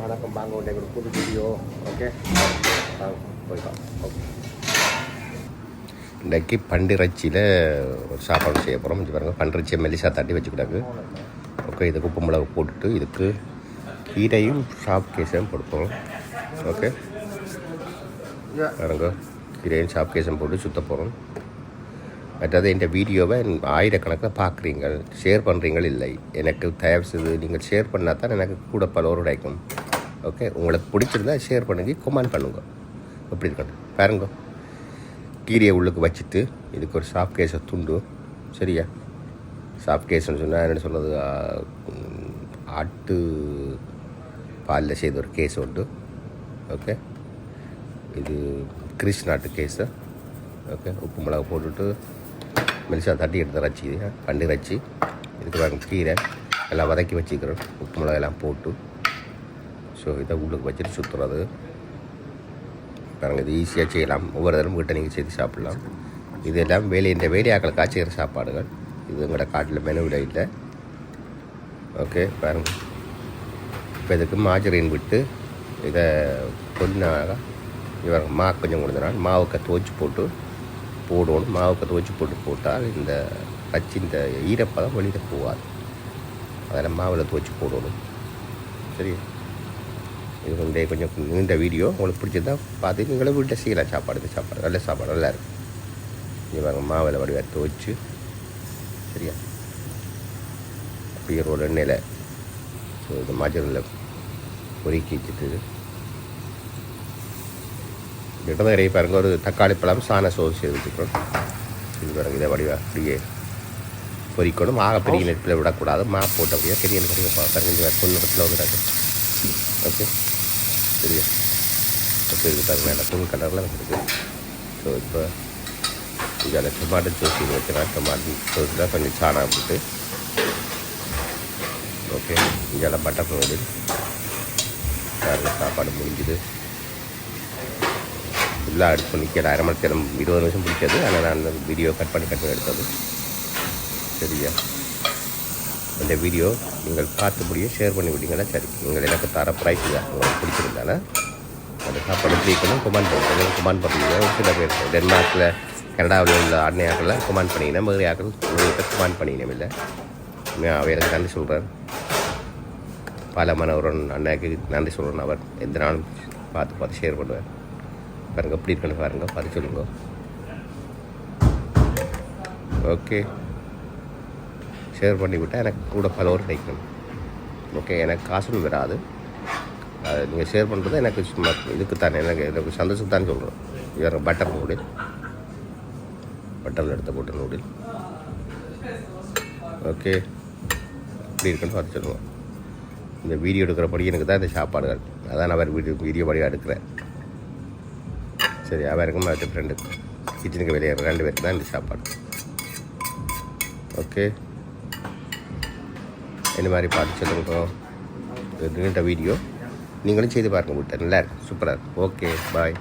வணக்கம் வாங்க உடைய ஒரு புது வீடியோ ஓகே போய்க்கலாம் ஓகே இன்றைக்கி பண்டிறைச்சியில் ஒரு சாப்பாடு செய்ய போகிறோம் இங்கே பாருங்கள் பண்டிறைச்சியை மெலிசா தட்டி வச்சுக்கிட்டாங்க ஓகே இதுக்கு உப்பு மிளகு போட்டுட்டு இதுக்கு கீரையும் ஷாப் கேஸையும் கொடுப்போம் ஓகே பாருங்க கீரையும் ஷாப் கேஸும் போட்டு சுத்த போகிறோம் மற்றது இந்த வீடியோவை ஆயிரக்கணக்கில் பார்க்குறீங்க ஷேர் பண்ணுறீங்கள் இல்லை எனக்கு தயவு செய்து நீங்கள் ஷேர் பண்ணால் தான் எனக்கு கூட பலரும் கிடைக்கும் ஓகே உங்களுக்கு பிடிச்சிருந்தா ஷேர் பண்ணுங்க கமெண்ட் பண்ணுங்கள் எப்படி இருக்கணும்? பாருங்க. கீரையை உள்ளுக்கு வச்சுட்டு இதுக்கு ஒரு சாஃப்ட் கேஸை துண்டு. சரியா? சாஃப்ட் கேஸ்ன்னு சொன்னால் என்ன சொல்கிறது ஆட்டு பாலில் செய்த ஒரு கேஸ் உண்டு. ஓகே இது கிறிஸ் நாட்டு கேஸு ஓகே உப்பு மிளகா போட்டுட்டு மெலிசாக தட்டி எடுத்து ரச்சி. பண்ணி ரச்சி. இதுக்கு பாருங்க கீரை. எல்லாம் வதக்கி வச்சுக்கிறோம். உப்பு மிளகா எல்லாம் போட்டு. ஸோ இதை உள்ளுக்கு வச்சுட்டு சுற்றுறது பாருங்கள் இது ஈஸியாக செய்யலாம். ஒவ்வொரு தரம் கிட்ட நீங்கள் செய்து சாப்பிடலாம். இதெல்லாம் வேலை இந்த வேலையாக்கள் காய்ச்சிக்கிற சாப்பாடுகள். இது எங்களோட காட்டில் மெனுவில் இல்லை. ஓகே பாருங்க. இப்போ இதுக்கு மாஜரின் விட்டு இதை கொஞ்சம் இவர் மா கொஞ்சம் கொடுத்தனால் மாவுக்க துவச்சி போட்டு போடணும். மாவுக்க துவச்சி போட்டு போட்டால் இந்த கச்சி இந்த ஈரப்பதம் வெளியில் போகாது. அதில் மாவில் துவச்சி போடணும். சரி இது வந்து கொஞ்சம் நீண்ட வீடியோ. உங்களுக்கு பிடிச்சிருந்தா பார்த்து நீங்களும் வீட்டில் செய்யலாம் சாப்பாடு இந்த சாப்பாடு நல்ல சாப்பாடு நல்லா இருக்கும். இங்கே பாருங்க மாவில் வடிவாக துவச்சி சரியா? அப்படியே ஒரு எண்ணெயில் ஸோ இந்த மஞ்சளில் பொறுக்கி வச்சுட்டு இடதுகரை பாருங்க ஒரு தக்காளி பழம் சாண சோஸ் செய்து வச்சுக்கிறோம் இது பாருங்க இதை வடிவா அப்படியே பொரிக்கணும் ஆக பெரிய நெட்டில் விடக்கூடாது. மா போட்டு அப்படியே பெரிய நெட்டில் பாருங்க இந்த பொண்ணு வந்துடாது ஓகே? சரியா ஓகே இது பாருங்கள் நல்லா தூள் கலரில் வந்துருக்கு ஸோ இப்போ இதில் டொமாட்டோ சோஸ் இது வச்சுக்கலாம் டொமாட்டோ சோஸில் கொஞ்சம் சாணம் போட்டு. ஓகே இங்கே பட்டர் நூடில் சாப்பாடு முடிஞ்சுது. ஃபுல்லாக எடுத்து நிற்கல அரை மணி நேரம் இருபது நிமிஷம் பிடிச்சது. ஆனால் நான் அந்த வீடியோ கட் பண்ணி கட் பண்ணி எடுத்தது. சரியா? இந்த வீடியோ நீங்கள் பார்த்தபடியே ஷேர் பண்ணி விட்டீங்கன்னா சரி. நீங்கள் எனக்கு தர ப்ரைஸ் தான் உங்களுக்கு பிடிச்சிருந்தானே அந்த சாப்பாடு பிடிக்கணும் கமெண்ட் பண்ணுறேன் கமெண்ட் பண்ணுறீங்க ஒரு சில பேர் டென்மார்க்கில் கனடாவில் உள்ள அன்னையாக்களில் கமெண்ட் பண்ணிங்கன்னா மதுரை ஆக்கள் உங்களுக்கு கமெண்ட் பண்ணிக்கணும் இல்லை. நான் எனக்கு நன்றி சொல்கிறேன் பல மனவரன் அண்ணாக்கு நன்றி சொல்கிறேன் அவர். எந்த நாளும் பார்த்து பார்த்து ஷேர் பண்ணுவேன். பாருங்கள் எப்படி இருக்குன்னு பாருங்கள் பார்த்து சொல்லுங்க. ஓகே ஷேர் பண்ணிவிட்டால் எனக்கு கூட பலவர் கிடைக்கணும் ஓகே எனக்கு காசும் வராது. அது நீங்கள் ஷேர் பண்ணுறது எனக்கு சும்மா இதுக்கு தானே எனக்கு எனக்கு சந்தோஷம் தான் சொல்கிறேன் இவர் பட்டர் நூடில் பட்டரில் எடுத்த போட்ட நூடில் ஓகே எப்படி இருக்குன்னு பார்த்து சொல்லுவோம். இந்த வீடியோ எடுக்கிறபடி எனக்கு தான் இந்த சாப்பாடுகள். அதான் நான் வீடியோ வீடியோ படியாக எடுக்கிறேன். சரி அவருக்கும் அவர்கிட்ட ஃப்ரெண்டு கிச்சனுக்கு வெளியே ரெண்டு பேருக்கு தான் இந்த சாப்பாடு. ஓகே இந்த மாதிரி பார்த்து சொல்லுங்க. இது நீண்ட வீடியோ. நீங்களும் செய்து பாருங்கள் வீட்டை. நல்லா இருக்கும் சூப்பராக இருக்கும் ஓகே பாய்.